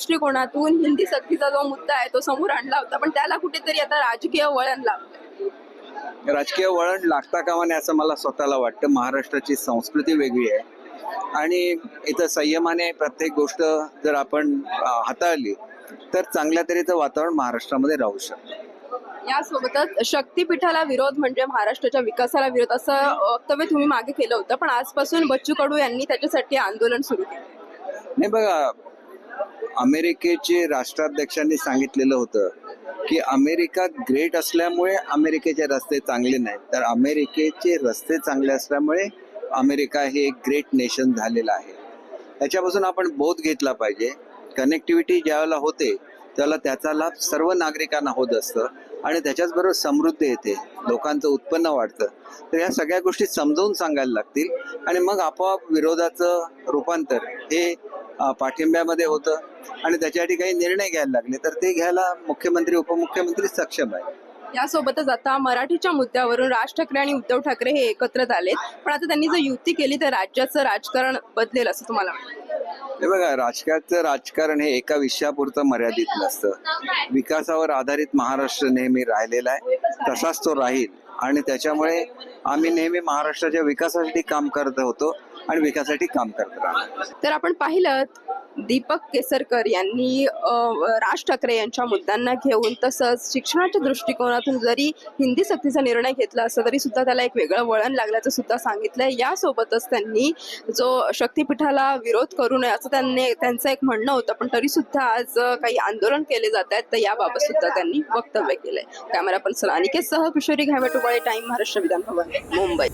दृष्टिकोनातून हिंदी सक्तीचा जो मुद्दा आहे तो समोर आणला होता पण त्याला कुठेतरी आता राजकीय वळण लावलं राजकीय वळण लागता कामा नये असं मला स्वतःला वाटतं. महाराष्ट्राची संस्कृती वेगळी आहे. आणि इथं संयमाने प्रत्येक गोष्ट जर आपण हाताळली तर चांगल्या तऱ्हेचं वातावरण महाराष्ट्रामध्ये राहू शकतं. यासोबतच शक्तीपीठाला विरोध म्हणजे महाराष्ट्राच्या विकासाला विरोध असं वक्तव्य तुम्ही मागे केलं होतं पण आजपासून बच्चू कडू यांनी त्याच्यासाठी आंदोलन सुरू केलं. नाही बघा अमेरिकेचे राष्ट्राध्यक्षांनी सांगितलेलं होतं की अमेरिका ग्रेट असल्यामुळे अमेरिकेचे रस्ते चांगले नाहीत. तर अमेरिकेचे रस्ते चांगले असल्यामुळे अमेरिका हे एक ग्रेट नेशन झालेलं आहे. त्याच्यापासून आपण बोध घेतला पाहिजे. कनेक्टिव्हिटी ज्यावेळेला होते त्याला त्याचा लाभ सर्व नागरिकांना होत असतं आणि त्याच्याचबरोबर समृद्धी येते. लोकांचं उत्पन्न वाढतं. तर ह्या सगळ्या गोष्टी समजावून सांगायला लागतील. आणि मग आपोआप विरोधाचं रूपांतर हे पाठिंब्यामध्ये होतं. आणि त्याच्यासाठी काही निर्णय घ्यायला लागले तर ते घ्यायला मुख्यमंत्री उपमुख्यमंत्री सक्षम आहे यासोबतच आता मराठीच्या मुद्द्यावरून राज ठाकरे आणि उद्धव ठाकरे हे एकत्र आले पण आता त्यांनी जर युती केली तर राज्याचं राजकारण बदलेल असं तुम्हाला हे बघा राजकारणाचं राजकारण हे एका विषयापुरतं मर्यादित नसतं. विकासावर आधारित महाराष्ट्र नेहमी राहिलेला आहे तसाच तो राहील. आणि त्याच्यामुळे आम्ही नेहमी महाराष्ट्राच्या विकासासाठी काम करत होतो आणि विकासासाठी काम करत राहणार. तर आपण पाहिलं दीपक केसरकर यांनी राज ठाकरे यांच्या मुद्द्यांना घेऊन तसंच शिक्षणाच्या दृष्टिकोनातून जरी हिंदी सक्तीचा निर्णय घेतला असता तरी सुद्धा त्याला एक वेगळं वळण लागल्याचं सुद्धा सांगितलंय. यासोबतच त्यांनी जो शक्तीपीठाला विरोध करू नये असं त्यांनी त्यांचं एक म्हणणं होतं पण तरी सुद्धा आज काही आंदोलन केले जात आहेत तर याबाबत सुद्धा त्यांनी वक्तव्य केलंय. कॅमेरा पर्सन अनिकेत सह किशोरी घायवटुबाळे टाइम महाराष्ट्र विधान भवन मुंबई.